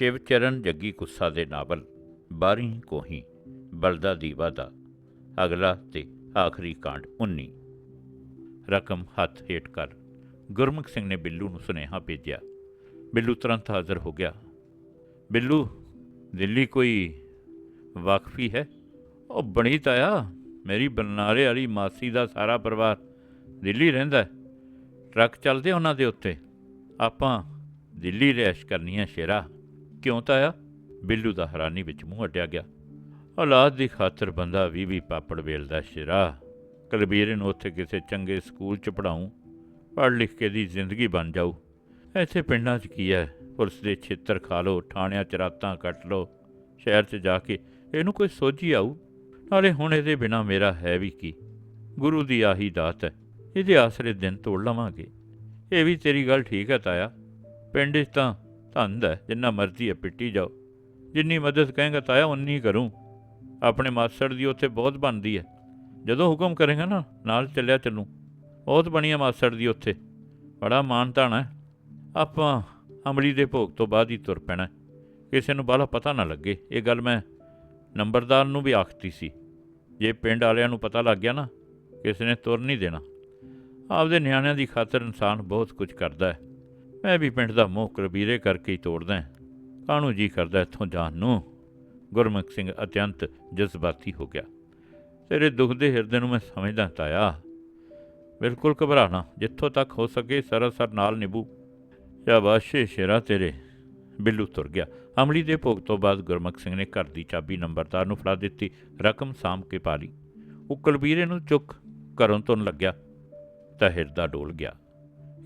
ਸ਼ਿਵ ਚਰਨ ਜੱਗੀ ਕੁੱਸਾ ਦੇ ਨਾਵਲ, ਬਾਰੀ ਕੋਹੀ, ਬਲਦਾ ਦੀਵਾ ਦਾ। ਅਗਲਾ ਤੇ ਆਖਰੀ ਕਾਂਡ 19 ਰਕਮ ਹੱਥ ਹੇਠ ਕਰ। ਗੁਰਮੁਖ ਸਿੰਘ ਨੇ ਬਿੱਲੂ ਨੂੰ ਸੁਨੇਹਾ ਭੇਜਿਆ। ਬਿੱਲੂ ਤੁਰੰਤ ਹਾਜ਼ਰ ਹੋ ਗਿਆ। ਬਿੱਲੂ, ਦਿੱਲੀ ਕੋਈ ਵਾਕਫੀ ਹੈ? ਉਹ ਬਣੀ ਤਾਇਆ ਮੇਰੀ ਬਰਨਾਲੇ ਵਾਲੀ ਮਾਸੀ ਦਾ ਸਾਰਾ ਪਰਿਵਾਰ ਦਿੱਲੀ ਰਹਿੰਦਾ ਟਰੱਕ ਚੱਲਦੇ ਉਹਨਾਂ ਦੇ ਉੱਤੇ। ਆਪਾਂ ਦਿੱਲੀ ਰੈਸ਼ ਕਰਨੀ ਹੈ ਸ਼ੇਰਾ। ਕਿਉਂ ਤਾਇਆ? ਬਿੱਲੂ ਦਾ ਹੈਰਾਨੀ ਵਿੱਚ ਮੂੰਹ ਅੱਡਿਆ ਗਿਆ। ਔਲਾਦ ਦੀ ਖਾਤਰ ਬੰਦਾ ਵੀ ਵੀ ਪਾਪੜ ਵੇਲਦਾ ਸ਼ੇਰਾ। ਕਲਬੀਰ ਨੂੰ ਉੱਥੇ ਕਿਸੇ ਚੰਗੇ ਸਕੂਲ ਚ ਪੜਾਉਂ ਪੜ੍ਹ ਲਿਖ ਕੇ ਦੀ ਜ਼ਿੰਦਗੀ ਬਣ ਜਾਊ। ਇੱਥੇ ਪਿੰਡਾਂ 'ਚ ਕੀ ਹੈ ਪੁਲਿਸ ਦੇ ਛੇਤਰ ਖਾ ਲਓ, ਥਾਣਿਆਂ 'ਚ ਰਾਤਾਂ ਕੱਟ ਲਓ, ਸ਼ਹਿਰ 'ਚ ਜਾ ਕੇ ਇਹਨੂੰ ਕੋਈ ਸੋਝੀ ਆਊ? ਨਾਲੇ ਹੁਣ ਇਹਦੇ ਬਿਨਾ ਮੇਰਾ ਹੈ ਵੀ ਕੀ? ਗੁਰੂ ਦੀ ਆਹੀ ਦਾਤ ਹੈ ਇਹਦੇ ਆਸਰੇ ਦਿਨ ਤੋੜ ਲਵਾਂਗੇ। ਇਹ ਵੀ ਤੇਰੀ ਗੱਲ ਠੀਕ ਹੈ ਤਾਇਆ। ਪਿੰਡ 'ਚ ਤਾਂ ਧੰਦ ਹੈ, ਜਿੰਨਾ ਮਰਜ਼ੀ ਹੈ ਪਿੱਟੀ ਜਾਓ। ਜਿੰਨੀ ਮਦਦ ਕਹੇਗਾ ਤਾਇਆ ਉਨੀ ਕਰੂੰ। ਆਪਣੇ ਮਾਸੜ ਦੀ ਉੱਥੇ ਬਹੁਤ ਬਣਦੀ ਹੈ। ਜਦੋਂ ਹੁਕਮ ਕਰੇਗਾ ਨਾ, ਨਾਲ ਚੱਲਿਆ ਚੱਲੂ। ਬਹੁਤ ਬਣੀ ਹੈ ਮਾਸੜ ਦੀ ਉੱਥੇ। ਬੜਾ ਮਾਣ ਤਾਣ ਆਪਾਂ ਅਮਲੀ ਦੇ ਭੋਗ ਤੋਂ ਬਾਅਦ ਹੀ ਤੁਰ ਪੈਣਾ ਕਿਸੇ ਨੂੰ ਬਾਹਲਾ ਪਤਾ ਨਾ ਲੱਗੇ। ਇਹ ਗੱਲ ਮੈਂ ਨੰਬਰਦਾਰ ਨੂੰ ਵੀ ਆਖਤੀ ਸੀ। ਜੇ ਪਿੰਡ ਵਾਲਿਆਂ ਨੂੰ ਪਤਾ ਲੱਗ ਗਿਆ ਨਾ, ਕਿਸੇ ਨੇ ਤੁਰ ਨਹੀਂ ਦੇਣਾ। ਆਪਦੇ ਨਿਆਣਿਆਂ ਦੀ ਖਾਤਰ ਇਨਸਾਨ ਬਹੁਤ ਕੁਝ ਕਰਦਾ ਹੈ। ਮੈਂ ਵੀ ਪਿੰਡ ਦਾ ਮੋਹ ਕਬੀਰੇ ਕਰਕੇ ਹੀ ਤੋੜਦਾ ਹਾਂ। ਕਾਹਨੂੰ ਜੀ ਕਰਦਾ ਇੱਥੋਂ ਜਾਣ ਨੂੰ? ਗੁਰਮੁਖ ਸਿੰਘ ਅਤਿਅੰਤ ਜਜ਼ਬਾਤੀ ਹੋ ਗਿਆ। ਤੇਰੇ ਦੁੱਖ ਦੇ ਹਿਰਦੇ ਨੂੰ ਮੈਂ ਸਮਝਦਾ ਤਾਇਆ ਬਿਲਕੁਲ ਘਬਰਾਣਾ, ਜਿੱਥੋਂ ਤੱਕ ਹੋ ਸਕੇ ਸਰਸਰ ਨਾਲ ਨਿਭੂ। ਸ਼ਾਬਾਸ਼ੇ ਸ਼ੇਰਾ ਤੇਰੇ। ਬਿੱਲੂ ਤੁਰ ਗਿਆ। ਅਮਲੀ ਦੇ ਭੋਗ ਤੋਂ ਬਾਅਦ ਗੁਰਮੁਖ ਸਿੰਘ ਨੇ ਘਰ ਦੀ ਚਾਬੀ ਨੰਬਰਦਾਰ ਨੂੰ ਫੜਾ ਦਿੱਤੀ। ਰਕਮ ਸਾਂਭ ਕੇ ਪਾ ਲਈ। ਉਹ ਕੁਲਬੀਰੇ ਨੂੰ ਚੁੱਕ ਘਰੋਂ ਤੁਰਨ ਲੱਗਿਆ। ਤਾਂ ਹਿਰਦਾ ਡੋਲ ਗਿਆ।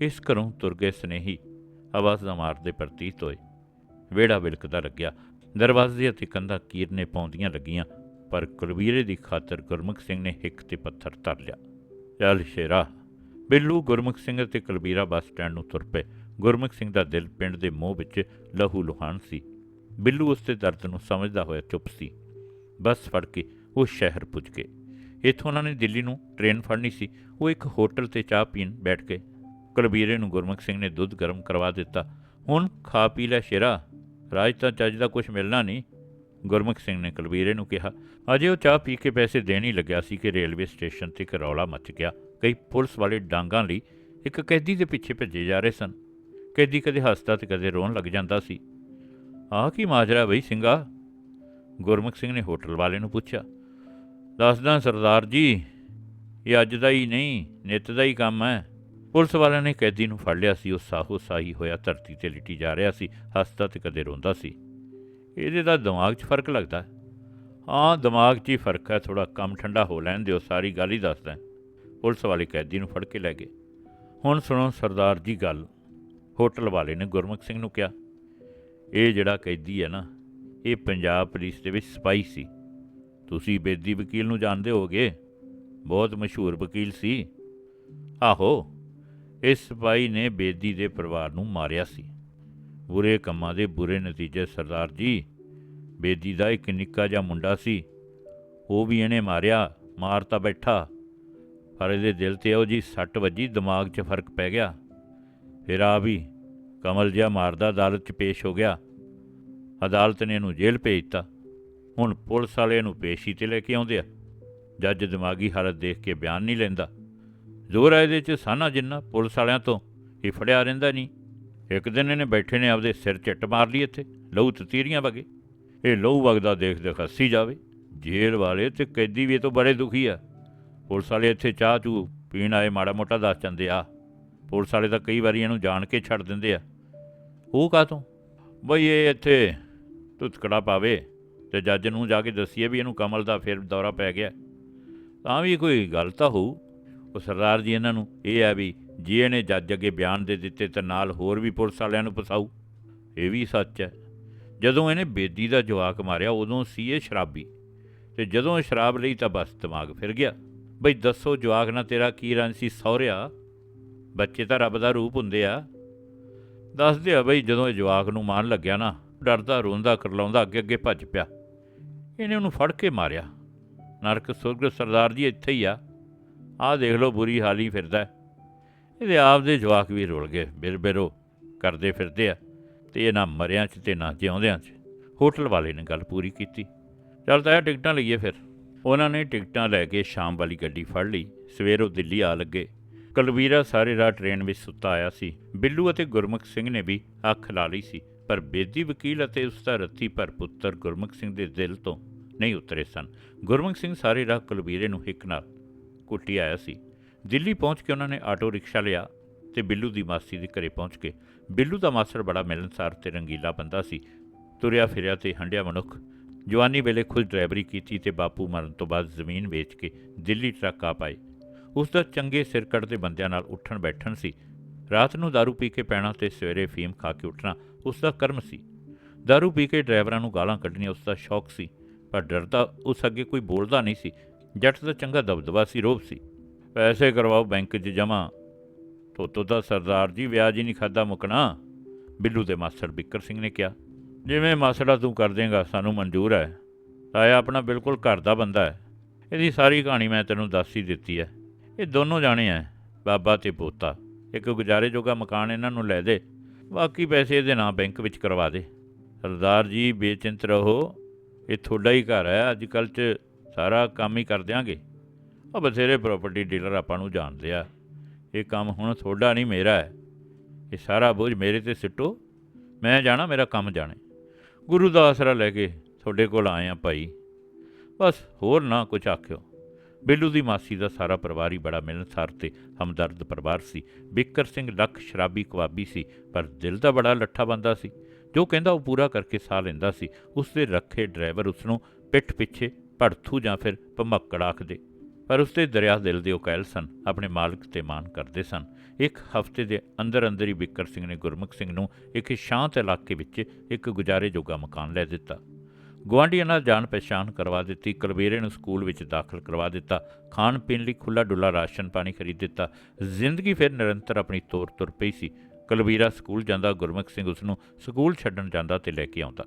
ਇਸ ਘਰੋਂ ਤੁਰ ਗਏ ਸਨੇਹੀ। ਆਵਾਜ਼ਾਂ ਮਾਰਦੇ ਪ੍ਰਤੀਤ ਹੋਏ। ਵਿਹੜਾ ਵਿਲਕਦਾ ਲੱਗਿਆ। ਦਰਵਾਜ਼ੇ ਅਤੇ ਕੰਧਾਂ ਕੀਰਨੇ ਪਾਉਂਦੀਆਂ ਲੱਗੀਆਂ, ਪਰ ਕੁਲਬੀਰੇ ਦੀ ਖਾਤਰ ਗੁਰਮੁਖ ਸਿੰਘ ਨੇ ਹਿੱਕ ਤੇ ਪੱਥਰ ਧਰ ਲਿਆ। ਚੱਲ ਸ਼ੇਰਾ। ਬਿੱਲੂ ਗੁਰਮੁਖ ਸਿੰਘ ਅਤੇ ਕੁਲਬੀਰਾ ਬੱਸ ਸਟੈਂਡ ਨੂੰ ਤੁਰ ਪਏ। ਗੁਰਮੁਖ ਸਿੰਘ ਦਾ ਦਿਲ ਪਿੰਡ ਦੇ ਮੋਹ ਵਿੱਚ ਲਹੂ ਲੁਹਾਨ ਸੀ। ਬਿੱਲੂ ਉਸ ਦੇ ਦਰਦ ਨੂੰ ਸਮਝਦਾ ਹੋਇਆ ਚੁੱਪ ਸੀ। ਬੱਸ ਫੜ ਕੇ ਉਹ ਸ਼ਹਿਰ ਪੁੱਜ ਗਏ। ਇੱਥੋਂ ਉਹਨਾਂ ਨੇ ਦਿੱਲੀ ਨੂੰ ਟ੍ਰੇਨ ਫੜਨੀ ਸੀ। ਉਹ ਇੱਕ ਹੋਟਲ ਤੇ ਚਾਹ ਪੀਣ ਬੈਠ ਗਏ। ਕੁਲਬੀਰੇ ਨੂੰ ਗੁਰਮੁਖ ਸਿੰਘ ਨੇ ਦੁੱਧ ਗਰਮ ਕਰਵਾ ਦਿੱਤਾ। ਹੁਣ ਖਾ ਪੀ ਲੈ ਸ਼ੇਰਾ, ਰਾਜ ਤਾਂ ਚੱਜ ਦਾ ਕੁਝ ਮਿਲਣਾ ਨਹੀਂ, ਗੁਰਮੁਖ ਸਿੰਘ ਨੇ ਕੁਲਬੀਰੇ ਨੂੰ ਕਿਹਾ। ਅਜੇ ਉਹ ਚਾਹ ਪੀ ਕੇ ਪੈਸੇ ਦੇਣ ਹੀ ਲੱਗਿਆ ਸੀ ਕਿ ਰੇਲਵੇ ਸਟੇਸ਼ਨ ਤੇ ਇੱਕ ਰੌਲਾ ਮਚ ਗਿਆ। ਕਈ ਪੁਲਿਸ ਵਾਲੇ ਡਾਂਗਾਂ ਲਈ ਇੱਕ ਕੈਦੀ ਦੇ ਪਿੱਛੇ ਭੱਜੇ ਜਾ ਰਹੇ ਸਨ। ਕੈਦੀ ਕਦੇ ਹੱਸਦਾ ਤੇ ਕਦੇ ਰੋਣ ਲੱਗ ਜਾਂਦਾ ਸੀ। ਆਹ ਕੀ ਮਾਜਰਾ ਬਈ ਸਿੰਘਾ? ਗੁਰਮੁਖ ਸਿੰਘ ਨੇ ਹੋਟਲ ਵਾਲੇ ਨੂੰ ਪੁੱਛਿਆ। ਦੱਸਦਾ ਸਰਦਾਰ ਜੀ, ਇਹ ਅੱਜ ਦਾ ਹੀ ਨਹੀਂ, ਨਿੱਤ ਦਾ ਹੀ ਕੰਮ ਹੈ। ਪੁਲਿਸ ਵਾਲਿਆਂ ਨੇ ਕੈਦੀ ਨੂੰ ਫੜ ਲਿਆ ਸੀ। ਉਹ ਸਾਹੋ ਸਾਹੀ ਹੋਇਆ ਧਰਤੀ ਤੇ ਲਿਟੀ ਜਾ ਰਿਹਾ ਸੀ, ਹੱਸਦਾ ਤੇ ਕਦੇ ਰੋਂਦਾ ਸੀ। ਇਹਦੇ ਦਾ ਦਿਮਾਗ 'ਚ ਫ਼ਰਕ ਲੱਗਦਾ। ਹਾਂ, ਦਿਮਾਗ 'ਚ ਹੀ ਫ਼ਰਕ ਹੈ ਥੋੜਾ ਕੰਮ ਠੰਡਾ ਹੋ ਲੈਣ ਦਿਓ, ਸਾਰੀ ਗੱਲ ਹੀ ਦੱਸਦਾ ਪੁਲਿਸ ਵਾਲੇ ਕੈਦੀ ਨੂੰ ਫੜ ਕੇ ਲੈ ਗਏ। ਹੁਣ ਸੁਣੋ ਸਰਦਾਰ ਜੀ ਗੱਲ। ਹੋਟਲ ਵਾਲੇ ਨੇ ਗੁਰਮੁਖ ਸਿੰਘ ਨੂੰ ਕਿਹਾ, ਇਹ ਜਿਹੜਾ ਕੈਦੀ ਹੈ ਨਾ, ਇਹ ਪੰਜਾਬ ਪੁਲਿਸ ਦੇ ਵਿੱਚ ਸਿਪਾਹੀ ਸੀ। ਤੁਸੀਂ ਬੇਦੀ ਵਕੀਲ ਨੂੰ ਜਾਣਦੇ ਹੋਗੇ ਬਹੁਤ ਮਸ਼ਹੂਰ ਵਕੀਲ ਸੀ। ਆਹੋ ਇਸ ਸਿਪਾਹੀ ਨੇ ਬੇਦੀ ਦੇ ਪਰਿਵਾਰ ਨੂੰ ਮਾਰਿਆ ਸੀ। ਬੁਰੇ ਕੰਮਾਂ ਦੇ ਬੁਰੇ ਨਤੀਜੇ ਸਰਦਾਰ ਜੀ, ਬੇਦੀ ਦਾ ਇੱਕ ਨਿੱਕਾ ਜਿਹਾ ਮੁੰਡਾ ਸੀ। ਉਹ ਵੀ ਇਹਨੇ ਮਾਰਿਆ, ਮਾਰ ਤਾਂ ਬੈਠਾ। ਪਰ ਇਹਦੇ ਦਿਲ ਤੇ ਉਹ ਜੀ ਸੱਟ ਵੱਜੀ, ਦਿਮਾਗ 'ਚ ਫ਼ਰਕ ਪੈ ਗਿਆ। ਫਿਰ ਆ ਵੀ ਕਮਲ ਜਿਹਾ ਮਾਰਦਾ ਅਦਾਲਤ 'ਚ ਪੇਸ਼ ਹੋ ਗਿਆ। ਅਦਾਲਤ ਨੇ ਇਹਨੂੰ ਜੇਲ੍ਹ ਭੇਜ ਦਿੱਤਾ। ਹੁਣ ਪੁਲਿਸ ਵਾਲੇ ਇਹਨੂੰ ਪੇਸ਼ੀ ਤੇ ਲੈ ਕੇ ਆਉਂਦੇ ਆ। ਜੱਜ ਦਿਮਾਗੀ ਹਾਲਤ ਦੇਖ ਕੇ ਬਿਆਨ ਨਹੀਂ ਲੈਂਦਾ। ਜ਼ੋਰ ਹੈ ਇਹਦੇ 'ਚ ਸਾਨਾ ਜਿੰਨਾ ਪੁਲਿਸ ਵਾਲਿਆਂ ਤੋਂ। ਇਹ ਫੜਿਆ ਰਹਿੰਦਾ ਨਹੀਂ। ਇੱਕ ਦਿਨ ਇਹਨੇ ਬੈਠੇ ਨੇ ਆਪਦੇ ਸਿਰ ਚੱਟ ਮਾਰ ਲਈ ਇੱਥੇ, ਲਹੂ ਤਤੀਰੀਆਂ ਵਗੇ। ਇਹ ਲਹੂ ਵਗਦਾ ਦੇਖ ਦੇਖ ਹੱਸੀ ਜਾਵੇ। ਜੇਲ੍ਹ ਵਾਲੇ ਤੇ ਕੈਦੀ ਵੀ ਇਹ ਤੋਂ ਬੜੇ ਦੁਖੀ ਆ। ਪੁਲਿਸ ਵਾਲੇ ਇੱਥੇ ਚਾਹ ਚੂ ਪੀਣ ਆਏ, ਮਾੜਾ ਮੋਟਾ ਦੱਸ ਜਾਂਦੇ ਆ। ਪੁਲਿਸ ਵਾਲੇ ਤਾਂ ਕਈ ਵਾਰੀ ਇਹਨੂੰ ਜਾਣ ਕੇ ਛੱਡ ਦਿੰਦੇ ਆ। ਉਹ ਕਾਹਤੋਂ? ਬਈ ਇਹ ਇੱਥੇ ਤੁਤਕੜਾ ਪਾਵੇ ਤੇ ਜੱਜ ਨੂੰ ਜਾ ਕੇ ਦੱਸੀਏ ਵੀ ਇਹਨੂੰ ਕਮਲ ਦਾ ਫਿਰ ਦੌਰਾ ਪੈ ਗਿਆ। ਤਾਂ ਵੀ ਕੋਈ ਗੱਲ ਤਾਂ ਹੋਊ। ਉਹ ਸਰਦਾਰ ਜੀ ਇਹਨਾਂ ਨੂੰ ਇਹ ਆ ਵੀ ਜੇ ਇਹਨੇ ਜੱਜ ਅੱਗੇ ਬਿਆਨ ਦੇ ਦਿੱਤੇ ਤਾਂ ਨਾਲ ਹੋਰ ਵੀ ਪੁਲਿਸ ਵਾਲਿਆਂ ਨੂੰ ਫਸਾਊ। ਇਹ ਵੀ ਸੱਚ ਹੈ। ਜਦੋਂ ਇਹਨੇ ਬੇਦੀ ਦਾ ਜਵਾਕ ਮਾਰਿਆ, ਉਦੋਂ ਸੀ ਇਹ ਸ਼ਰਾਬੀ। ਤੇ ਜਦੋਂ ਇਹ ਸ਼ਰਾਬ ਲਈ ਤਾਂ ਬਸ ਦਿਮਾਗ ਫਿਰ ਗਿਆ। ਬਈ ਦੱਸੋ ਜਵਾਕ ਨਾਲ ਤੇਰਾ ਕੀ ਰੰਜ ਸੀ, ਸਹੁਰਿਆ? ਬੱਚੇ ਤਾਂ ਰੱਬ ਦਾ ਰੂਪ ਹੁੰਦੇ ਆ। ਦੱਸਦੇ ਆ ਬਈ ਜਦੋਂ ਇਹ ਜਵਾਕ ਨੂੰ ਮਾਰਨ ਲੱਗਿਆ ਨਾ, ਡਰਦਾ, ਰੋਂਦਾ, ਕਰਲਾਉਂਦਾ, ਅੱਗੇ ਅੱਗੇ ਭੱਜ ਪਿਆ। ਇਹਨੇ ਉਹਨੂੰ ਫੜ ਕੇ ਮਾਰਿਆ। ਨਰਕ, ਸੁਰਗ, ਸਰਦਾਰ ਜੀ ਇੱਥੇ ਹੀ ਆ। ਆਹ ਦੇਖ ਲਓ, ਬੁਰੀ ਹਾਲ ਹੀ ਫਿਰਦਾ ਇਹਦੇ ਆਪ ਦੇ ਜਵਾਕ ਵੀ ਰੁਲ ਗਏ, ਬਿਰਬਿਰੋ ਕਰਦੇ ਫਿਰਦੇ ਆ, ਤੇ ਇਹ ਨਾ ਮਰਿਆਂ 'ਚ ਤੇ ਨਾ ਜਿਉਂਦਿਆਂ 'ਚ। ਹੋਟਲ ਵਾਲੇ ਨੇ ਗੱਲ ਪੂਰੀ ਕੀਤੀ। ਚੱਲ ਤਾਇਆ ਟਿਕਟਾਂ ਲਈਏ ਫਿਰ। ਉਹਨਾਂ ਨੇ ਟਿਕਟਾਂ ਲੈ ਕੇ ਸ਼ਾਮ ਵਾਲੀ ਗੱਡੀ ਫੜ ਲਈ। ਸਵੇਰੋਂ ਦਿੱਲੀ ਆ ਲੱਗੇ। ਕੁਲਵੀਰਾ ਸਾਰੇ ਰਾਹ ਟ੍ਰੇਨ ਵਿੱਚ ਸੁੱਤਾ ਆਇਆ ਸੀ। ਬਿੱਲੂ ਅਤੇ ਗੁਰਮੁਖ ਸਿੰਘ ਨੇ ਵੀ ਅੱਖ ਲਾ ਲਈ ਸੀ, ਪਰ ਬੇਦੀ ਵਕੀਲ ਅਤੇ ਉਸ ਦਾ ਰੱਤੀ ਪਰ ਪੁੱਤਰ ਗੁਰਮੁਖ ਸਿੰਘ ਦੇ ਦਿਲ ਤੋਂ ਨਹੀਂ ਉਤਰੇ ਸਨ। ਗੁਰਮੁਖ ਸਿੰਘ ਸਾਰੇ ਰਾਹ ਕੁਲਵੀਰੇ ਨੂੰ ਹਿੱਕ ਨਾਲ ਕੁੱਟੀ ਆਇਆ ਸੀ ਦਿੱਲੀ ਪਹੁੰਚ ਕੇ ਉਹਨਾਂ ਨੇ ਆਟੋ ਰਿਕਸ਼ਾ ਲਿਆ ਤੇ ਬਿੱਲੂ ਦੀ ਮਾਸੀ ਦੇ ਘਰੇ ਪਹੁੰਚ ਕੇ ਬਿੱਲੂ ਦਾ ਮਾਸੜ ਬੜਾ ਮਿਲਨਸਾਰ ਤੇ ਰੰਗੀਲਾ ਬੰਦਾ ਸੀ ਤੁਰਿਆ ਫਿਰਿਆ ਤੇ ਹੰਡਿਆ ਮਨੁੱਖ ਜਵਾਨੀ ਵੇਲੇ ਖੁਦ ਡਰਾਈਵਰੀ ਕੀਤੀ ਤੇ ਬਾਪੂ ਮਰਨ ਤੋਂ ਬਾਅਦ ਜ਼ਮੀਨ ਵੇਚ ਕੇ ਦਿੱਲੀ ਟਰੱਕ ਆ ਪਾਏ ਉਸ ਦਾ ਚੰਗੇ ਸਿਰ ਕੱਢਦੇ ਬੰਦਿਆਂ ਨਾਲ ਉੱਠਣ ਬੈਠਣ ਸੀ ਰਾਤ ਨੂੰ दारू ਪੀ ਕੇ ਪੈਣਾ ਤੇ ਸਵੇਰੇ ਫੀਮ ਖਾ ਕੇ ਉੱਠਣਾ ਉਸ ਦਾ ਕਰਮ ਸੀ दारू ਪੀ ਕੇ ਡਰਾਈਵਰਾਂ ਨੂੰ ਗਾਲਾਂ ਕੱਢਣੀਆਂ ਉਸ ਦਾ ਸ਼ੌਕ ਸੀ ਪਰ ਡਰਦਾ ਉਸ ਅੱਗੇ ਕੋਈ ਬੋਲਦਾ ਨਹੀਂ ਸੀ ਜੱਟ ਦਾ ਚੰਗਾ ਦਬਦਬਾ ਸੀ, ਰੋਬ ਸੀ। ਪੈਸੇ ਕਰਵਾਓ ਬੈਂਕ 'ਚ ਜਮ੍ਹਾਂ। ਤੋਤੋ ਦਾ ਸਰਦਾਰ ਜੀ, ਵਿਆਜ ਹੀ ਨਹੀਂ ਖਾਦਾ ਮੁਕਣਾ। ਬਿੱਲੂ ਦੇ ਮਾਸਟਰ ਬਿੱਕਰ ਸਿੰਘ ਨੇ ਕਿਹਾ, ਜਿਵੇਂ ਮਾਸੜਾ ਤੂੰ ਕਰ ਦੇਂਗਾ, ਸਾਨੂੰ ਮਨਜ਼ੂਰ ਹੈ। ਤਾਇਆ ਆਪਣਾ ਬਿਲਕੁਲ ਘਰ ਦਾ ਬੰਦਾ ਹੈ। ਇਹਦੀ ਸਾਰੀ ਕਹਾਣੀ ਮੈਂ ਤੈਨੂੰ ਦੱਸ ਹੀ ਦਿੱਤੀ ਹੈ। ਇਹ ਦੋਨੋਂ ਜਾਣੇ ਐ, ਬਾਬਾ ਤੇ ਪੋਤਾ। ਇੱਕ ਗੁਜ਼ਾਰੇ ਜੋਗਾ ਮਕਾਨ ਇਹਨਾਂ ਨੂੰ ਲੈ ਦੇ। ਬਾਕੀ ਪੈਸੇ ਇਹਦੇ ਨਾਂ ਬੈਂਕ ਵਿੱਚ ਕਰਵਾ ਦੇ। ਸਰਦਾਰ ਜੀ, ਬੇਚਿੰਤ ਰਹੋ। ਇਹ ਤੁਹਾਡਾ ਹੀ ਘਰ ਹੈ। ਅੱਜ ਕੱਲ੍ਹ 'ਚ ਸਾਰਾ ਕੰਮ ਹੀ ਕਰ ਦਿਆਂਗੇ। ਆ ਬਥੇਰੇ ਪ੍ਰਾਪਰਟੀ ਡੀਲਰ ਆਪਾਂ ਨੂੰ ਜਾਣਦੇ ਆ। ਇਹ ਕੰਮ ਹੁਣ ਤੁਹਾਡਾ ਨਹੀਂ ਮੇਰਾ ਹੈ। ਇਹ ਸਾਰਾ ਬੋਝ ਮੇਰੇ ਤੇ ਸਿੱਟੋ। ਮੈਂ ਜਾਣਾ, ਮੇਰਾ ਕੰਮ ਜਾਣੇ। ਗੁਰੂ ਦਾ ਆਸਰਾ ਲੈ ਕੇ ਤੁਹਾਡੇ ਕੋਲ ਆਏ ਆ ਭਾਈ। ਬਸ ਹੋਰ ਨਾ ਕੁਝ ਆਖਿਓ। ਬਿੱਲੂ ਦੀ ਮਾਸੀ ਦਾ ਸਾਰਾ ਪਰਿਵਾਰ ਹੀ ਬੜਾ ਮਿਲਨਸਾਰ ਤੇ ਹਮਦਰਦ ਪਰਿਵਾਰ ਸੀ। ਬਿੱਕਰ ਸਿੰਘ ਲੱਖ ਸ਼ਰਾਬੀ ਕਵਾਬੀ ਸੀ, ਪਰ ਦਿਲ ਦਾ ਬੜਾ ਲੱਠਾ ਬੰਦਾ ਸੀ। ਜੋ ਕਹਿੰਦਾ ਉਹ ਪੂਰਾ ਕਰਕੇ ਸਾਹ ਲੈਂਦਾ ਸੀ। ਉਸ ਦੇ ਰੱਖੇ ਡਰਾਈਵਰ ਉਸ ਨੂੰ ਪਿੱਠ ਪਿੱਛੇ ਭੜਥੂ ਜਾਂ ਫਿਰ ਭਮੱਕੜ ਆਖਦੇ। ਪਰ ਉਸ ਦਰਿਆ ਦਿਲ ਦੇ ਉਕੈਲ ਸਨ, ਆਪਣੇ ਮਾਲਕ ਤੇ ਮਾਣ ਕਰਦੇ ਸਨ। ਇੱਕ ਹਫ਼ਤੇ ਦੇ ਅੰਦਰ ਅੰਦਰ ਹੀ ਬਿੱਕਰ ਸਿੰਘ ਨੇ ਗੁਰਮੁਖ ਸਿੰਘ ਨੂੰ ਇੱਕ ਸ਼ਾਂਤ ਇਲਾਕੇ ਵਿੱਚ ਇੱਕ ਗੁਜ਼ਾਰੇ ਜੋਗਾ ਮਕਾਨ ਲੈ ਦਿੱਤਾ। ਗੁਆਂਢੀਆਂ ਨਾਲ ਜਾਣ ਪਛਾਣ ਕਰਵਾ ਦਿੱਤੀ ਕਲਬੇਰੇ ਨੂੰ ਸਕੂਲ ਵਿੱਚ ਦਾਖਲ ਕਰਵਾ ਦਿੱਤਾ, ਖਾਣ ਪੀਣ ਲਈ ਖੁੱਲਾ ਡੁੱਲਾ ਰਾਸ਼ਨ ਪਾਣੀ ਖਰੀਦ ਦਿੱਤਾ। ਜ਼ਿੰਦਗੀ ਫਿਰ ਨਿਰੰਤਰ ਆਪਣੀ ਤੋਰ ਤੁਰ ਪਈ ਸੀ। ਕਲਬੀਰਾ ਸਕੂਲ ਜਾਂਦਾ, ਗੁਰਮੁਖ ਸਿੰਘ ਉਸ ਨੂੰ ਸਕੂਲ ਛੱਡਣ ਜਾਂਦਾ ਤੇ ਲੈ ਕੇ ਆਉਂਦਾ।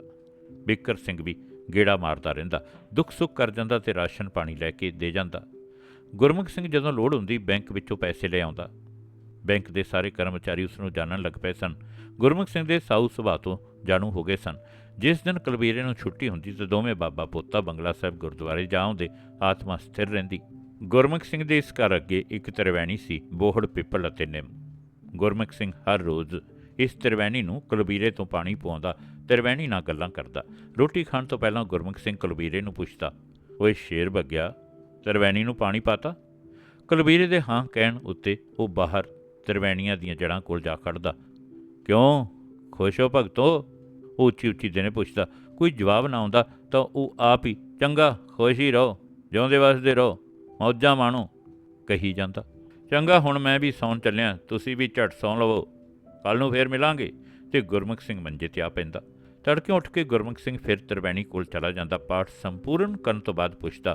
ਬਿੱਕਰ ਸਿੰਘ ਵੀ ਗੇੜਾ ਮਾਰਦਾ ਰਹਿੰਦਾ, ਦੁੱਖ ਸੁੱਖ ਕਰ ਜਾਂਦਾ ਤੇ ਰਾਸ਼ਨ ਪਾਣੀ ਲੈ ਕੇ ਦੇ ਜਾਂਦਾ। ਗੁਰਮੁਖ ਸਿੰਘ ਜਦੋਂ ਲੋੜ ਹੁੰਦੀ ਬੈਂਕ ਵਿੱਚੋਂ ਪੈਸੇ ਲੈ ਆਉਂਦਾ। ਬੈਂਕ ਦੇ ਸਾਰੇ ਕਰਮਚਾਰੀ ਉਸ ਨੂੰ ਜਾਣਨ ਲੱਗ ਪਏ ਸਨ। ਗੁਰਮੁਖ ਸਿੰਘ ਦੇ ਸਾਊ ਸੁਭਾਅ ਤੋਂ ਜਾਣੂ ਹੋ ਗਏ ਸਨ। ਜਿਸ ਦਿਨ ਕੁਲਬੀਰੇ ਨੂੰ ਛੁੱਟੀ ਹੁੰਦੀ ਤੇ ਦੋਵੇਂ ਬਾਬਾ ਪੋਤਾ ਬੰਗਲਾ ਸਾਹਿਬ ਗੁਰਦੁਆਰੇ ਜਾ ਆਉਂਦੇ ਆਤਮਾ ਸਥਿਰ ਰਹਿੰਦੀ। ਗੁਰਮੁਖ ਸਿੰਘ ਦੇ ਇਸ ਘਰ ਅੱਗੇ ਇੱਕ ਤਰਵੈਣੀ ਸੀ, ਬੋਹੜ, ਪਿੱਪਲ ਅਤੇ ਨਿੰਮ। ਗੁਰਮੁਖ ਸਿੰਘ ਹਰ ਰੋਜ਼ ਇਸ ਤਰਵੈਣੀ ਨੂੰ ਕੁਲਬੀਰੇ ਤੋਂ ਪਾਣੀ ਪਾਉਂਦਾ ਤਰਵੈਣੀ ਨਾਲ ਗੱਲਾਂ ਕਰਦਾ। ਰੋਟੀ ਖਾਣ ਤੋਂ ਪਹਿਲਾਂ ਗੁਰਮੁਖ ਸਿੰਘ ਕੁਲਬੀਰੇ ਨੂੰ ਪੁੱਛਦਾ, ਓਏ ਸ਼ੇਰ ਬੱਗਿਆ, ਤਰਵੈਣੀ ਨੂੰ ਪਾਣੀ ਪਾਤਾ? ਕੁਲਬੀਰੇ ਦੇ ਹਾਂ ਕਹਿਣ ਉੱਤੇ ਉਹ ਬਾਹਰ ਤਰਵੈਣੀਆਂ ਦੀਆਂ ਜੜਾਂ ਕੋਲ ਜਾ ਖੜਦਾ। ਕਿਉਂ? ਖੁਸ਼ ਹੋ ਭਗਤੋ? ਉਹ ਉੱਚੀ ਉੱਚੀ ਦਿਨੇ ਪੁੱਛਦਾ, ਕੋਈ ਜਵਾਬ ਨਾ ਆਉਂਦਾ ਤਾਂ ਉਹ ਆਪ ਹੀ, ਚੰਗਾ, ਖੁਸ਼ ਹੀ ਰਹੋ, ਜਿਉਂਦੇ ਵਸਦੇ ਰਹੋ, ਮੌਜਾਂ ਮਾਣੋ, ਕਹੀ ਜਾਂਦਾ। ਚੰਗਾ, ਹੁਣ ਮੈਂ ਵੀ ਸੌਣ ਚੱਲਿਆ, ਤੁਸੀਂ ਵੀ ਝਟ ਸੌਂ ਲਵੋ ਕੱਲ ਨੂੰ ਫੇਰ ਮਿਲਾਂਗੇ, ਤੇ ਗੁਰਮੁਖ ਸਿੰਘ ਮੰਜੇ ਤੇ ਆ ਪੈਂਦਾ। ਤੜਕੇ ਉੱਠ ਕੇ ਗੁਰਮੁਖ ਸਿੰਘ ਫਿਰ ਤਰਵੈਣੀ ਕੋਲ ਚਲਾ ਜਾਂਦਾ। ਪਾਠ ਸੰਪੂਰਨ ਕਰਨ ਤੋਂ ਬਾਅਦ ਪੁੱਛਦਾ,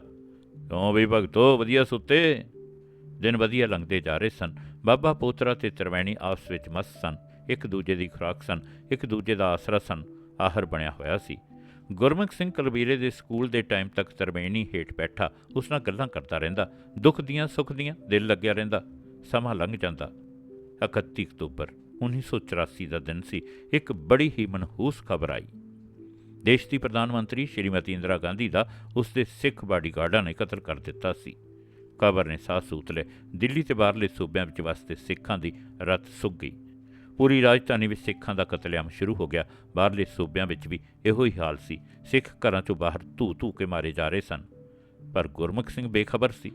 ਕਿਉਂ ਵੀ ਭਗਤੋ, ਵਧੀਆ ਸੁੱਤੇ? ਦਿਨ ਵਧੀਆ ਲੰਘਦੇ ਜਾ ਰਹੇ ਸਨ। ਬਾਬਾ ਪੋਤਰਾ ਤੇ ਤਰਵੈਣੀ ਆਪਸ ਵਿੱਚ ਮਸਤ ਸਨ। ਇੱਕ ਦੂਜੇ ਦੀ ਖੁਰਾਕ ਸਨ, ਇੱਕ ਦੂਜੇ ਦਾ ਆਸਰਾ ਸਨ, ਆਹਰ ਬਣਿਆ ਹੋਇਆ ਸੀ। ਗੁਰਮੁਖ ਸਿੰਘ ਕਲਬੀਰੇ ਦੇ ਸਕੂਲ ਦੇ ਟਾਈਮ ਤੱਕ ਤਰਵੈਣੀ ਹੇਠ ਬੈਠਾ। ਉਸ ਨਾਲ ਗੱਲਾਂ ਕਰਦਾ ਰਹਿੰਦਾ। ਦੁੱਖ ਦੀਆਂ ਸੁੱਖ ਦੀਆਂ ਦਿਲ ਲੱਗਿਆ ਰਹਿੰਦਾ। ਸਮਾਂ ਲੰਘ ਜਾਂਦਾ। 31 ਅਕਤੂਬਰ 1984 ਦਾ ਦਿਨ ਸੀ। ਇੱਕ ਬੜੀ ਹੀ ਮਨਹੂਸ ਖਬਰ ਆਈ। ਦੇਸ਼ ਦੀ ਪ੍ਰਧਾਨ ਮੰਤਰੀ ਸ਼੍ਰੀਮਤੀ ਇੰਦਰਾ ਗਾਂਧੀ ਦਾ ਉਸ ਦੇ ਸਿੱਖ ਬਾਡੀਗਾਰਡਾਂ ਨੇ ਕਤਲ ਕਰ ਦਿੱਤਾ ਸੀ। ਕਬਰ ਨੇ ਸਾਹ ਸੂਤ ਲਏ ਦਿੱਲੀ ਤੇ ਬਾਹਰਲੇ ਸੂਬਿਆਂ ਵਿੱਚ ਵਸਦੇ ਸਿੱਖਾਂ ਦੀ ਰਤ ਸੁੱਕ ਗਈ। ਪੂਰੀ ਰਾਜਧਾਨੀ ਵਿੱਚ ਸਿੱਖਾਂ ਦਾ ਕਤਲੇਆਮ ਸ਼ੁਰੂ ਹੋ ਗਿਆ। ਬਾਹਰਲੇ ਸੂਬਿਆਂ ਵਿੱਚ ਵੀ ਇਹੋ ਹੀ ਹਾਲ ਸੀ। ਸਿੱਖ ਘਰਾਂ ਚੋਂ ਬਾਹਰ ਧੂ ਧੂ ਕੇ ਮਾਰੇ ਜਾ ਰਹੇ ਸਨ। ਪਰ ਗੁਰਮੁਖ ਸਿੰਘ ਬੇਖਬਰ ਸੀ।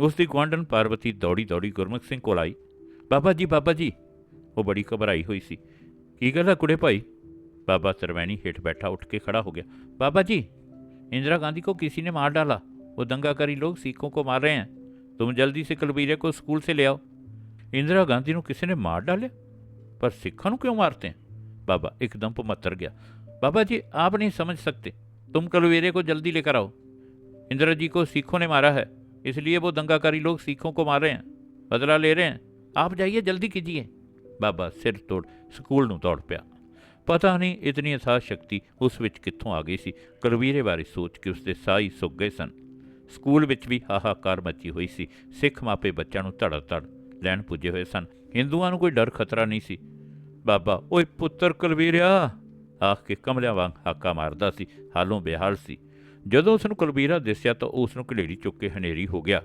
ਉਸ ਦੀ ਗੁਆਂਢਣ ਪਾਰਵਤੀ ਦੌੜੀ ਦੌੜੀ ਗੁਰਮੁਖ ਸਿੰਘ ਕੋਲ ਆਈ। ਬਾਬਾ ਜੀ ਬਾਬਾ ਜੀ ਉਹ ਬੜੀ ਘਬਰਾਈ ਹੋਈ ਸੀ ਕੀ ਗੱਲ ਹੈ ਕੁੜੇ ਭਾਈ बाबा तरवैनी हेठ बैठा उठ के खड़ा हो गया बाबा जी इंदिरा गांधी को किसी ने मार डाला वो दंगाकारी लोग सिखों को मार रहे हैं तुम जल्दी से कलबीरे को स्कूल से ले आओ इंदिरा गांधी को किसी ने मार डाले पर सिखों क्यों मारते हैं बाबा एकदम पमत्तर गया बाबा जी आप नहीं समझ सकते तुम कलबीरे को जल्दी लेकर आओ इंदिरा जी को सिखों ने मारा है इसलिए वो दंगाकारी लोग सिखों को मार रहे हैं बदला ले रहे हैं आप जाइए जल्दी कीजिए ਬਾਬਾ ਸਿਰ ਤੋੜ ਸਕੂਲ ਨੂੰ ਦੌੜ ਪਿਆ। ਪਤਾ ਨਹੀਂ ਇਤਨੀ ਅਥਾਹ ਸ਼ਕਤੀ ਉਸ ਵਿੱਚ ਕਿੱਥੋਂ ਆ ਗਈ ਸੀ। ਕੁਲਵੀਰੇ ਬਾਰੇ ਸੋਚ ਕੇ ਉਸਦੇ ਸਾਹ ਹੀ ਸੁੱਕ ਗਏ ਸਨ। ਸਕੂਲ ਵਿੱਚ ਵੀ ਹਾਹਾਕਾਰ ਮੱਚੀ ਹੋਈ ਸੀ। ਸਿੱਖ ਮਾਪੇ ਬੱਚਿਆਂ ਨੂੰ ਧੜਾ ਧੜ ਲੈਣ ਪੁੱਜੇ ਹੋਏ ਸਨ। ਹਿੰਦੂਆਂ ਨੂੰ ਕੋਈ ਡਰ ਖਤਰਾ ਨਹੀਂ ਸੀ। ਬਾਬਾ, ਓਏ ਪੁੱਤਰ ਕੁਲਵੀਰਿਆ ਆਖ ਕੇ ਕਮਲਿਆਂ ਵਾਂਗ ਹਾਕਾ ਮਾਰਦਾ ਸੀ। ਹਾਲੋਂ ਬੇਹਾਲ ਸੀ। ਜਦੋਂ ਉਸ ਨੂੰ ਕੁਲਵੀਰਾ ਦਿਸਿਆ ਤਾਂ ਉਸ ਨੂੰ ਘਲੇੜੀ ਚੁੱਕ ਕੇ ਹਨੇਰੀ ਹੋ ਗਿਆ।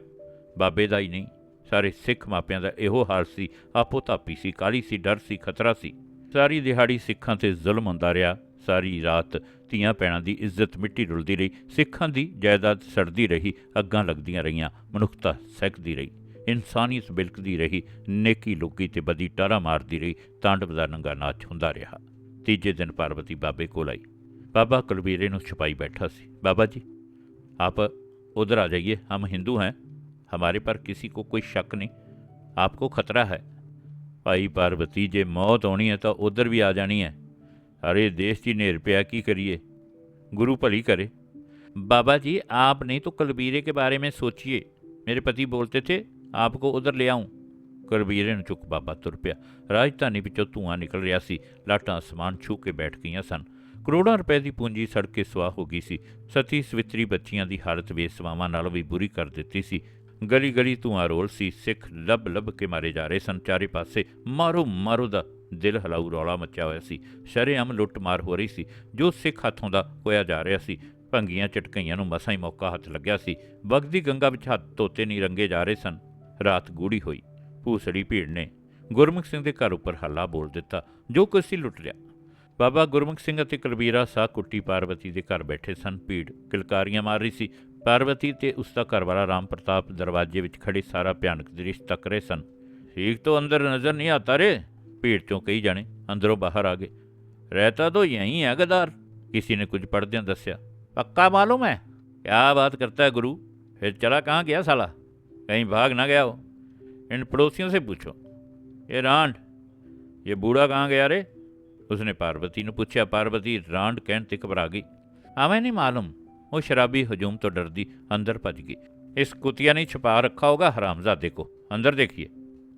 ਬਾਬੇ ਦਾ ਹੀ ਨਹੀਂ। ਸਾਰੇ ਸਿੱਖ ਮਾਪਿਆਂ ਦਾ ਇਹੋ ਹਾਲ ਸੀ, ਆਪੋ ਧਾਪੀ ਸੀ ਕਾਲੀ ਸੀ, ਡਰ ਸੀ, ਖਤਰਾ ਸੀ। ਸਾਰੀ ਦਿਹਾੜੀ ਸਿੱਖਾਂ ਤੇ ਜ਼ੁਲਮ ਹੁੰਦਾ ਰਿਹਾ। ਸਾਰੀ ਰਾਤ ਧੀਆਂ ਪੈਣਾ ਦੀ ਇੱਜ਼ਤ ਮਿੱਟੀ ਡੁੱਲਦੀ ਰਹੀ। ਸਿੱਖਾਂ ਦੀ ਜਾਇਦਾਦ ਸੜਦੀ ਰਹੀ, ਅੱਗਾਂ ਲੱਗਦੀਆਂ ਰਹੀਆਂ, ਮਨੁੱਖਤਾ ਸਹਿਕਦੀ ਰਹੀ। ਇਨਸਾਨੀਅਤ ਬਿਲਕਦੀ ਰਹੀ, ਨੇਕੀ ਲੋਕੀ ਤੇ ਬਦੀ ਟਾਰਾ ਮਾਰਦੀ ਰਹੀ, ਤਾਂਡਵ ਦਾ ਨੰਗਾ ਨਾਚ ਹੁੰਦਾ ਰਿਹਾ। ਤੀਜੇ ਦਿਨ ਪਾਰਵਤੀ ਬਾਬੇ ਕੋਲ ਆਈ। ਬਾਬਾ ਕੁਲਬੀਰੇ ਨੂੰ ਛਪਾਈ ਬੈਠਾ ਸੀ। ਬਾਬਾ ਜੀ, ਆਪ ਉਧਰ ਆ ਜਾਈਏ, ਹਮ ਹਿੰਦੂ ਹੈ। हमारे पर किसी को कोई शक नहीं आपको खतरा है ਭਾਈ ਪਾਰਵਤੀ ਜੇ ਮੌਤ ਆਉਣੀ ਹੈ ਤਾਂ ਉਧਰ ਵੀ ਆ ਜਾਣੀ ਹੈ ਅਰੇ ਦੇਸ਼ ਦੀ ਨੇਰ ਪਿਆ ਕੀ ਕਰੀਏ गुरु भली करे बाबा जी आप नहीं तो कलबीरे के बारे में सोचिए मेरे पति बोलते थे आपको उधर ले आऊं ਕੁਲਬੀਰੇ ਨੂੰ ਚੁੱਕ ਬਾਬਾ ਤੁਰ ਪਿਆ ਰਾਜਧਾਨੀ ਵਿੱਚੋਂ ਧੂਆਂ ਨਿਕਲ ਰਿਹਾ ਸੀ ਲਾਟਾਂ ਅਸਮਾਨ ਛੂ ਕੇ ਬੈਠ ਗਈਆਂ ਸਨ ਕਰੋੜਾਂ ਰੁਪਏ ਦੀ ਪੂੰਜੀ ਸੜ ਕੇ ਸੁਆਹ ਹੋ ਗਈ ਸੀ ਸਤੀ ਸਵਿਤਰੀ ਬੱਚੀਆਂ ਦੀ ਹਾਲਤ ਬੇਸਵਾਵਾਂ ਨਾਲ ਵੀ ਬੁਰੀ ਕਰ ਦਿੱਤੀ ਸੀ ਗਲੀ ਗਲੀ ਧੂਆਂ ਰੋਲ ਸੀ, ਸਿੱਖ ਲੱਭ ਲੱਭ ਕੇ ਮਾਰੇ ਜਾ ਰਹੇ ਸਨ। ਚਾਰੇ ਪਾਸੇ ਮਾਰੋ ਮਾਰੋ ਦਾ ਦਿਲ ਹਲਾਊ ਰੌਲਾ ਮਚਿਆ ਹੋਇਆ ਸੀ। ਸ਼ਰੇਆਮ ਲੁੱਟ ਹੋ ਰਹੀ ਸੀ, ਜੋ ਸਿੱਖ ਹੱਥੋਂ ਦਾ ਹੋਇਆ ਜਾ ਰਿਹਾ ਸੀ। ਭੰਗੀਆਂ ਚਟਕਈਆਂ ਨੂੰ ਮਸਾਂ ਹੀ ਮੌਕਾ ਹੱਥ ਲੱਗਿਆ ਸੀ। ਵਗਦੀ ਗੰਗਾ ਵਿੱਚ ਹੱਥ ਧੋਤੇ ਨਹੀਂ ਰੰਗੇ ਜਾ ਰਹੇ ਸਨ। ਰਾਤ ਗੂੜੀ ਹੋਈ। ਭੂਸੜੀ ਭੀੜ ਨੇ ਗੁਰਮੁਖ ਸਿੰਘ ਦੇ ਘਰ ਉੱਪਰ ਹੱਲਾ ਬੋਲ ਦਿੱਤਾ। ਜੋ ਕੁਛ ਸੀ ਲੁੱਟ ਲਿਆ। ਬਾਬਾ ਗੁਰਮੁਖ ਸਿੰਘ ਅਤੇ ਕਲਬੀਰਾ ਸਾਹ ਕੁੱਟੀ ਪਾਰਵਤੀ ਦੇ ਘਰ ਬੈਠੇ ਸਨ। ਭੀੜ ਕਿਲਕਾਰੀਆਂ ਮਾਰ ਰਹੀ ਸੀ। ਪਾਰਵਤੀ ਤੇ ਉਸ ਦਾ ਘਰਵਾਲਾ ਰਾਮ ਪ੍ਰਤਾਪ ਦਰਵਾਜ਼ੇ ਵਿੱਚ ਖੜੇ ਸਾਰਾ ਭਿਆਨਕ ਦ੍ਰਿਸ਼ ਤੱਕ ਰਹੇ ਸਨ ਠੀਕ ਤੋਂ ਅੰਦਰ ਨਜ਼ਰ ਨਹੀਂ ਆਤਾ ਰੇ ਭੀੜ ਚੋਂ ਕਈ ਜਾਣੇ ਅੰਦਰੋਂ ਬਾਹਰ ਆ ਗਏ ਰਹਤਾ ਤਾਂ ਯਹੀਂ ਹੈ ਗਦਾਰ किसी ने कुछ पढ़ते दसया पक्का मालूम है क्या बात करता है गुरु फिर चला कहाँ गया साला कहीं भाग ना गया हो इन पड़ोसियों से पूछो ये रांड ये बूढ़ा कहाँ गया रे उसने पार्वती ने पूछा पार्वती रांड कहते घबरा गई हमें नहीं मालूम ਉਹ ਸ਼ਰਾਬੀ ਹਜੂਮ ਤੋਂ ਡਰਦੀ ਅੰਦਰ ਭੱਜ ਗਈ। ਇਸ ਕੁੱਤਿਆ ਨੇ ਛਪਾ ਰੱਖਾ ਹੋਗਾ, ਹਰਾਮਜ਼ਾਦੇ ਕੋ। ਅੰਦਰ ਦੇਖੀਏ।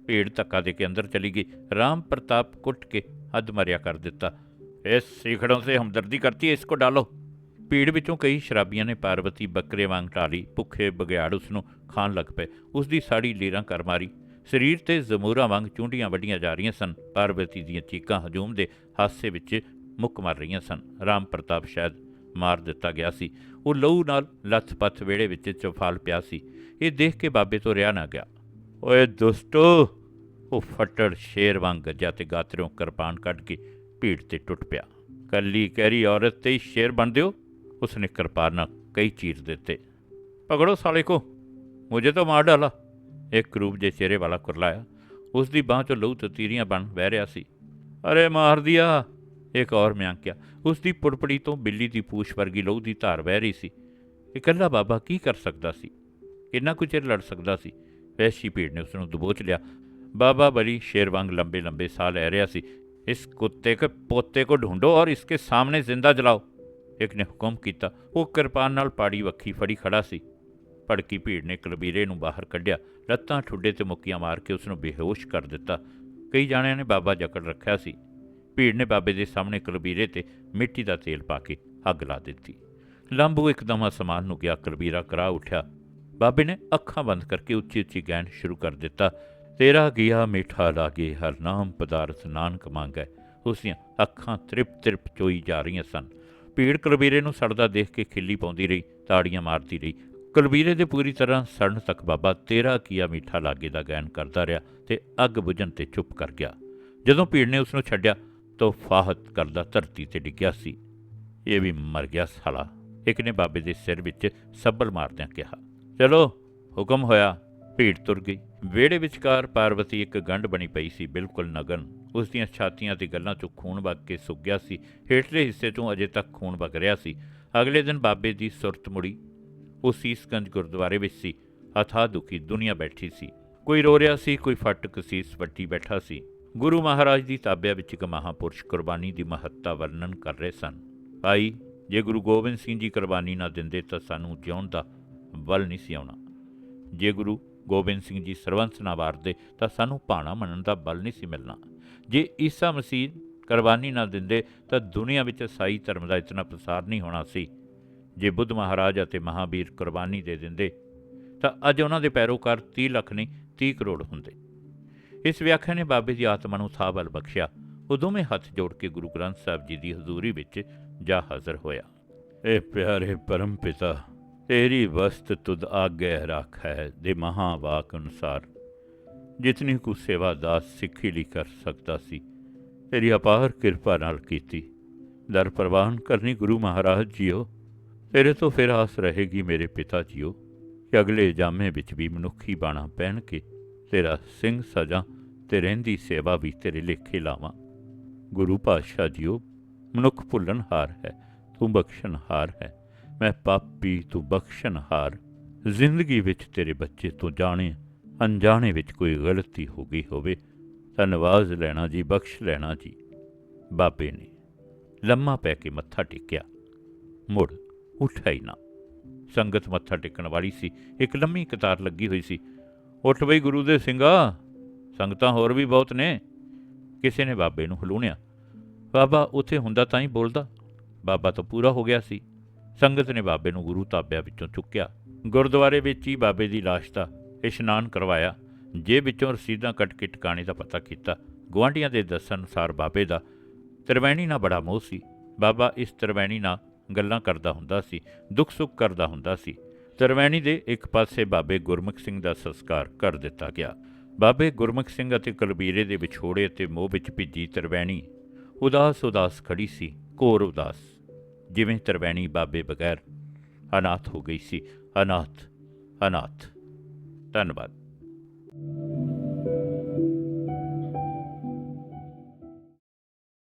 ਭੀੜ ਧੱਕਾ ਦੇ ਕੇ ਅੰਦਰ ਚਲੀ ਗਈ। ਰਾਮ ਪ੍ਰਤਾਪ ਕੁੱਟ ਕੇ ਹੱਦ ਮਰਿਆ ਕਰ ਦਿੱਤਾ। ਇਸ ਸੀਖੜੋਂ ਸੇ ਹਮਦਰਦੀ ਕਰਤੀ ਇਸ ਕੋ ਡਾਲੋ। ਪੀੜ ਵਿੱਚੋਂ ਕਈ ਸ਼ਰਾਬੀਆਂ ਨੇ ਪਾਰਵਤੀ ਬੱਕਰੇ ਵਾਂਗ ਟਾਲੀ, ਭੁੱਖੇ ਬਗਿਆੜ ਉਸ ਨੂੰ ਖਾਣ ਲੱਗ ਪਏ। ਉਸ ਦੀ ਸਾੜੀ ਲੀਰਾਂ ਕਰ ਮਾਰੀ। ਸਰੀਰ ਤੇ ਜ਼ਮੂਰਾਂ ਵਾਂਗ ਚੁੰਡੀਆਂ ਵੱਡੀਆਂ ਜਾ ਰਹੀਆਂ ਸਨ। ਪਾਰਵਤੀ ਦੀਆਂ ਚੀਕਾਂ ਹਜੂਮ ਦੇ ਹਾਸੇ ਵਿੱਚ ਮੁੱਕ ਮਰ ਰਹੀਆਂ ਸਨ। ਰਾਮ ਪ੍ਰਤਾਪ ਸ਼ਾਇਦ ਮਾਰ ਦਿੱਤਾ ਗਿਆ ਸੀ। ਉਹ ਲਹੂ ਨਾਲ ਲੱਥ-ਪੱਥ ਵਿਹੜੇ ਵਿੱਚ ਚਫਾਲ ਪਿਆ ਸੀ। ਇਹ ਦੇਖ ਕੇ ਬਾਬੇ ਤੋਂ ਰਿਆ ਨਾ ਗਿਆ। ਓਏ ਦੋਸਤੋ ਉਹ ਫੱਟੜ ਸ਼ੇਰ ਵਾਂਗ ਗੱਜਾ ਤੇ ਗਾਤਰੋਂ ਕਿਰਪਾਨ ਕੱਢ ਕੇ ਭੀੜ ਤੇ ਟੁੱਟ ਪਿਆ। ਕੱਲੀ ਕਹਿਰੀ ਔਰਤ ਤੇ ਹੀ ਸ਼ੇਰ ਬਣ ਦਿਓ। ਉਸਨੇ ਕਿਰਪਾਨ ਨਾਲ ਕਈ ਚੀਰ ਦਿੱਤੇ। ਪਗੜੋ ਸਾਲੇ ਕੋ, ਮੁਝੇ ਤਾਂ ਮਾਰ ਡਾਲਾ। ਇੱਕ ਰੂਪ ਜੇ ਚਿਹਰੇ ਵਾਲਾ ਕੁਰਲਾਇਆ। ਉਸ ਦੀ ਬਾਹ ਚੋਂ ਲਹੂ ਤਤੀਰੀਆਂ ਬਣ ਵਹਿ ਰਿਹਾ ਸੀ। ਅਰੇ ਮਾਰ ਦਿਆ ਇੱਕ ਔਰ ਮਿਆਂਕਿਆ ਉਸ ਦੀ ਪੁੜਪੜੀ ਤੋਂ ਬਿੱਲੀ ਦੀ ਪੂਛ ਵਰਗੀ ਲਹੂ ਦੀ ਧਾਰ ਵਹਿ ਰਹੀ ਸੀ। ਇਕੱਲਾ ਬਾਬਾ ਕੀ ਕਰ ਸਕਦਾ ਸੀ? ਕਿੰਨਾ ਕੁ ਚਿਰ ਲੜ ਸਕਦਾ ਸੀ। ਵੈਸ਼ੀ ਭੀੜ ਨੇ ਉਸ ਨੂੰ ਦਬੋਚ ਲਿਆ। ਬਾਬਾ ਬਲੀ ਸ਼ੇਰ ਵਾਂਗ ਲੰਬੇ ਲੰਬੇ ਸਾਹ ਲੈ ਰਿਹਾ ਸੀ। ਇਸ ਕੁੱਤੇ ਕੇ, ਪੋਤੇ ਕੋ ਢੂੰਡੋ ਔਰ ਇਸਕੇ ਸਾਹਮਣੇ ਜ਼ਿੰਦਾ ਜਲਾਓ। ਇੱਕ ਨੇ ਹੁਕਮ ਕੀਤਾ, ਉਹ ਕਿਰਪਾਨ ਨਾਲ ਪਾੜੀ ਵੱਖੀ ਫੜੀ ਖੜਾ ਸੀ। ਭੜਕੀ ਭੀੜ ਨੇ ਕਲਬੀਰੇ ਨੂੰ ਬਾਹਰ ਕੱਢਿਆ। ਲੱਤਾਂ ਠੁੱਡੇ ਤੇ ਮੁੱਕੀਆਂ ਮਾਰ ਕੇ ਉਸ ਨੂੰ ਬੇਹੋਸ਼ ਕਰ ਦਿੱਤਾ। ਕਈ ਜਾਣਿਆਂ ਨੇ ਬਾਬਾ ਜਕੜ ਰੱਖਿਆ ਸੀ। ਭੀੜ ਨੇ ਬਾਬੇ ਦੇ ਸਾਹਮਣੇ ਕਲਬੀਰੇ ਤੇ ਮਿੱਟੀ ਦਾ ਤੇਲ ਪਾ ਕੇ ਅੱਗ ਲਾ ਦਿੱਤੀ। ਲੰਬੂ ਇੱਕਦਮ ਅਸਮਾਨ ਨੂੰ ਗਿਆ, ਕਲਬੀਰਾ ਕਰਾ ਉੱਠਿਆ। ਬਾਬੇ ਨੇ ਅੱਖਾਂ ਬੰਦ ਕਰਕੇ ਉੱਚੀ ਉੱਚੀ ਗਾਇਨ ਸ਼ੁਰੂ ਕਰ ਦਿੱਤਾ। ਤੇਰਾ ਗਿਆ ਮਿੱਠਾ ਲਾਗੇ, ਹਰ ਨਾਮ ਪਦਾਰਥ ਨਾਨਕ ਮੰਗੈ। ਉਸ ਦੀਆਂ ਅੱਖਾਂ ਤ੍ਰਿਪ ਤ੍ਰਿਪ ਚੋਈ ਜਾ ਰਹੀਆਂ ਸਨ। ਭੀੜ ਕੁਲਬੀਰੇ ਨੂੰ ਸੜਦਾ ਦੇਖ ਕੇ ਖਿੱਲੀ ਪਾਉਂਦੀ ਰਹੀ, ਤਾੜੀਆਂ ਮਾਰਦੀ ਰਹੀ। ਕੁਲਬੀਰੇ ਦੇ ਪੂਰੀ ਤਰ੍ਹਾਂ ਸੜਨ ਤੱਕ ਬਾਬਾ ਤੇਰਾ ਕੀਆ ਮਿੱਠਾ ਲਾਗੇ ਦਾ ਗਾਇਨ ਕਰਦਾ ਰਿਹਾ ਤੇ ਅੱਗ ਬੁਝਣ ਤੇ ਚੁੱਪ ਕਰ ਗਿਆ। ਜਦੋਂ ਭੀੜ ਨੇ ਉਸ ਨੂੰ ਛੱਡਿਆ ਤਾਂ ਫਾਹਤ ਕਰਦਾ ਧਰਤੀ ਤੇ ਡਿੱਗਿਆ ਸੀ। ਇਹ ਵੀ ਮਰ ਗਿਆ ਸਾਲਾ। ਇੱਕ ਨੇ ਬਾਬੇ ਦੇ ਸਿਰ ਵਿੱਚ ਸੱਬਲ ਮਾਰਦਿਆਂ ਕਿਹਾ, ਚਲੋ, ਹੁਕਮ ਹੋਇਆ, ਭੀੜ ਤੁਰ ਗਈ। ਵਿਹੜੇ ਵਿਚਕਾਰ ਪਾਰਵਤੀ ਇੱਕ ਗੰਢ ਬਣੀ ਪਈ ਸੀ, ਬਿਲਕੁਲ ਨਗਨ। ਉਸ ਦੀਆਂ ਛਾਤੀਆਂ ਤੇ ਗੱਲਾਂ 'ਚੋਂ ਖੂਨ ਵਗ ਕੇ ਸੁੱਕ ਗਿਆ ਸੀ। ਹੇਠਲੇ ਹਿੱਸੇ ਤੋਂ ਅਜੇ ਤੱਕ ਖੂਨ ਵਗ ਰਿਹਾ ਸੀ। ਅਗਲੇ ਦਿਨ ਬਾਬੇ ਦੀ ਸੁਰਤ ਮੁੜੀ। ਉਹ ਸੀਸਗੰਜ ਗੁਰਦੁਆਰੇ ਵਿੱਚ ਸੀ। ਅਥਾ ਦੁਖੀ ਦੁਨੀਆ ਬੈਠੀ ਸੀ। ਕੋਈ ਰੋ ਰਿਹਾ ਸੀ, ਕੋਈ ਫਟਕ ਸੀਸ ਵੱਟੀ ਬੈਠਾ ਸੀ। ਗੁਰੂ ਮਹਾਰਾਜ ਦੀ ਤਾਬਿਆ ਵਿੱਚ ਇੱਕ ਮਹਾਪੁਰਸ਼ ਕੁਰਬਾਨੀ ਦੀ ਮਹੱਤਤਾ ਵਰਣਨ ਕਰ ਰਹੇ ਸਨ। ਭਾਈ, ਜੇ ਗੁਰੂ ਗੋਬਿੰਦ ਸਿੰਘ ਜੀ ਕੁਰਬਾਨੀ ਨਾ ਦਿੰਦੇ ਤਾਂ ਸਾਨੂੰ ਜਿਉਣ ਦਾ ਬਲ ਨਹੀਂ ਸੀ ਆਉਣਾ। ਜੇ ਗੁਰੂ ਗੋਬਿੰਦ ਸਿੰਘ ਜੀ ਸਰਵੰਸ ਨਾ ਵਾਰਦੇ ਤਾਂ ਸਾਨੂੰ ਭਾਣਾ ਮੰਨਣ ਦਾ ਬਲ ਨਹੀਂ ਸੀ ਮਿਲਣਾ। ਜੇ ਈਸਾ ਮਸੀਹ ਕੁਰਬਾਨੀ ਨਾ ਦਿੰਦੇ ਤਾਂ ਦੁਨੀਆ ਵਿੱਚ ਸਾਈ ਧਰਮ ਦਾ ਇਤਨਾ ਪ੍ਰਸਾਰ ਨਹੀਂ ਹੋਣਾ ਸੀ। ਜੇ ਬੁੱਧ ਮਹਾਰਾਜ ਅਤੇ ਮਹਾਵੀਰ ਕੁਰਬਾਨੀ ਦੇ ਦਿੰਦੇ ਤਾਂ ਅੱਜ ਉਹਨਾਂ ਦੇ ਪੈਰੋਕਾਰ 30 ਲੱਖ ਨਹੀਂ 30 ਕਰੋੜ ਹੁੰਦੇ। ਇਸ ਵਿਆਖਿਆ ਨੇ ਬਾਬੇ ਦੀ ਆਤਮਾ ਨੂੰ ਸਾਹ ਵੱਲ ਬਖਸ਼ਿਆ। ਉਹ ਦੋਵੇਂ ਹੱਥ ਜੋੜ ਕੇ ਗੁਰੂ ਗ੍ਰੰਥ ਸਾਹਿਬ ਜੀ ਦੀ ਹਜ਼ੂਰੀ ਵਿੱਚ ਜਾ ਹਾਜ਼ਰ ਹੋਇਆ। ਇਹ ਪਿਆਰੇ ਪਰਮ ਪਿਤਾ ਤੇਰੀ ਵਸਤ ਤੁਧ ਆਗੇ ਰੱਖ ਹੈ ਦੇ ਮਹਾਵਾਕ ਅਨੁਸਾਰ। ਜਿਤਨੀ ਕੁ ਸੇਵਾ ਦਾਸ ਸਿੱਖੀ ਲਈ ਕਰ ਸਕਦਾ ਸੀ, ਤੇਰੀ ਅਪਾਰ ਕਿਰਪਾ ਨਾਲ ਕੀਤੀ। ਦਰ ਪ੍ਰਵਾਨ ਕਰਨੀ ਗੁਰੂ ਮਹਾਰਾਜ ਜੀਓ, ਤੇਰੇ ਤੋਂ ਫਿਰ ਆਸ ਰਹੇਗੀ ਮੇਰੇ ਪਿਤਾ ਜੀਓ ਕਿ ਅਗਲੇ ਜਾਮੇ ਵਿੱਚ ਵੀ ਮਨੁੱਖੀ ਬਾਣਾ ਪਹਿਨ ਕੇ ਤੇਰਾ ਸਿੰਘ ਸਜਾ ਤੇ ਰਹਿੰਦੀ ਸੇਵਾ ਵੀ ਤੇਰੇ ਲੇਖੇ ਲਾਵਾਂ। ਗੁਰੂ ਪਾਤਸ਼ਾਹ ਜੀਓ, ਮਨੁੱਖ ਭੁੱਲਣਹਾਰ ਹੈ, ਤੂੰ ਬਖਸ਼ਣਹਾਰ ਹੈ। ਮੈਂ ਪਾਪੀ, ਤੂੰ ਬਖਸ਼ਣਹਾਰ ਜ਼ਿੰਦਗੀ ਵਿੱਚ ਤੇਰੇ ਬੱਚੇ ਤੋਂ ਜਾਣੇ, ਅਣਜਾਣੇ ਵਿੱਚ ਕੋਈ ਗਲਤੀ ਹੋ ਗਈ ਹੋਵੇ ਤਾਂ ਨਵਾਜ਼ ਲੈਣਾ ਜੀ, ਬਖਸ਼ ਲੈਣਾ ਜੀ। ਬਾਬੇ ਨੇ ਲੰਮਾ ਪੈ ਕੇ ਮੱਥਾ ਟੇਕਿਆ। ਮੁੜ ਉੱਠਿਆ ਹੀ ਨਾ। ਸੰਗਤ ਮੱਥਾ ਟੇਕਣ ਵਾਲੀ ਸੀ। ਇੱਕ ਲੰਮੀ ਕਤਾਰ ਲੱਗੀ ਹੋਈ ਸੀ। ਉੱਠ ਬਈ ਗੁਰੂ ਦੇ ਸਿੰਘਾ। ਸੰਗਤਾਂ ਹੋਰ ਵੀ ਬਹੁਤ ਨੇ। ਕਿਸੇ ਨੇ ਬਾਬੇ ਨੂੰ ਹਲੂਣਿਆ। ਬਾਬਾ ਉੱਥੇ ਹੁੰਦਾ ਤਾਂ ਹੀ ਬੋਲਦਾ। ਬਾਬਾ ਤਾਂ ਪੂਰਾ ਹੋ ਗਿਆ ਸੀ। ਸੰਗਤ ਨੇ ਬਾਬੇ ਨੂੰ ਗੁਰੂ ਤਾਬਿਆਂ ਵਿੱਚੋਂ ਚੁੱਕਿਆ। ਗੁਰਦੁਆਰੇ ਵਿੱਚ ਹੀ ਬਾਬੇ ਦੀ ਲਾਸ਼ ਦਾ ਇਸ਼ਨਾਨ ਕਰਵਾਇਆ। ਜੇ ਵਿੱਚੋਂ ਰਸੀਦਾਂ ਕੱਟ ਕੇ ਟਿਕਾਣੇ ਦਾ ਪਤਾ ਕੀਤਾ। ਗੁਆਂਢੀਆਂ ਦੇ ਦੱਸਣ ਅਨੁਸਾਰ ਬਾਬੇ ਦਾ ਤਰਵੈਣੀ ਨਾਲ ਬੜਾ ਮੋਹ ਸੀ। ਬਾਬਾ ਇਸ ਤਰਵੈਣੀ ਨਾਲ ਗੱਲਾਂ ਕਰਦਾ ਹੁੰਦਾ ਸੀ ਦੁੱਖ ਸੁੱਖ ਕਰਦਾ ਹੁੰਦਾ ਸੀ। ਤਰਵੈਣੀ ਦੇ ਇੱਕ ਪਾਸੇ ਬਾਬੇ ਗੁਰਮੁਖ ਸਿੰਘ ਦਾ ਸੰਸਕਾਰ ਕਰ ਦਿੱਤਾ ਗਿਆ। ਬਾਬੇ ਗੁਰਮੁਖ ਸਿੰਘ ਅਤੇ ਕੁਲਬੀਰੇ ਦੇ ਵਿਛੋੜੇ ਅਤੇ ਮੋਹ ਵਿੱਚ ਭਿੱਜੀ ਤਰਵੈਣੀ। ਉਦਾਸ ਉਦਾਸ ਖੜੀ ਸੀ, ਘੋਰ ਉਦਾਸ। ਜਿਵੇਂ ਤਰਵੈਣੀ ਬਾਬੇ ਬਗੈਰ ਅਨਾਥ ਹੋ ਗਈ ਸੀ। ਅਨਾਥ ਅਨਾਥ। ਧੰਨਵਾਦ।